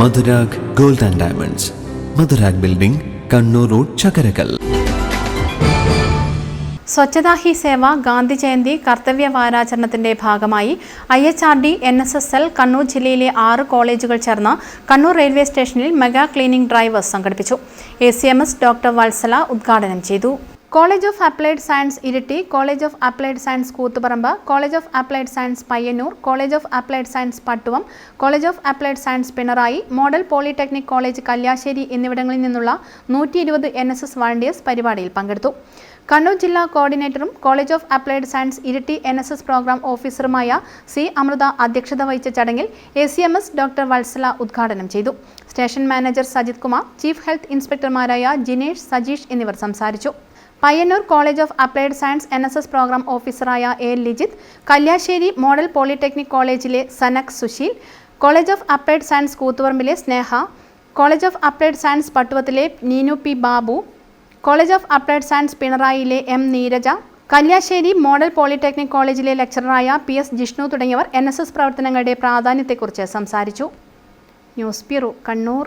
Madhurag gold and diamonds. Madhurag building Kannur road Chakarakal. Swachhata Hi Seva Gandhi Jayanti കർത്തവ്യ വാരാചരണത്തിന്റെ ഭാഗമായി I H R D N S S L Kannur ജില്ലയിലെ ആറ് കോളേജുകൾ ചേർന്ന് Kannur railway സ്റ്റേഷനിൽ mega cleaning drive സംഘടിപ്പിച്ചു. A C M S doctor Vatsala ഉദ്ഘാടനം ചെയ്തു. College of applied science Iritty college of applied science Koothuparamba college of applied science Payyanur college of applied science Pattuvam college of applied science Pinarayi model polytechnic college Kalliasseri എന്നിവിടങ്ങളിൽ നിന്നുള്ള നൂറ്റി ഇരുപത് N S S volunteers പരിപാടിയിൽ പങ്കെടുത്തു. കണ്ണൂർ ജില്ലാ കോർഡിനേറ്ററും college of applied science Iritty N S S program ഓഫീസറുമായ C Amritha അധ്യക്ഷത വഹിച്ച ചടങ്ങിൽ A C M S doctor Vatsala ഉദ്ഘാടനം ചെയ്തു. Station manager Sajith Kumar chief health ഇൻസ്പെക്ടർമാരായ Jinesh Sajeesh എന്നിവർ സംസാരിച്ചു. Payyanur college of applied science N S S program ഓഫീസറായ A Lijith Kalliasseri model polytechnic കോളേജിലെ Sanak Susheel college of applied science കൂത്തുപറമ്പിലെ Sneha college of applied science പട്ടുവത്തിലെ Neenu P Babu college of applied science പിണറായിയിലെ M Neeraja Kalliasseri model polytechnic കോളേജിലെ ലെക്ചററായ P S Jishnu തുടങ്ങിയവർ N പ്രവർത്തനങ്ങളുടെ പ്രാധാന്യത്തെക്കുറിച്ച് സംസാരിച്ചു. News bureau Kannur.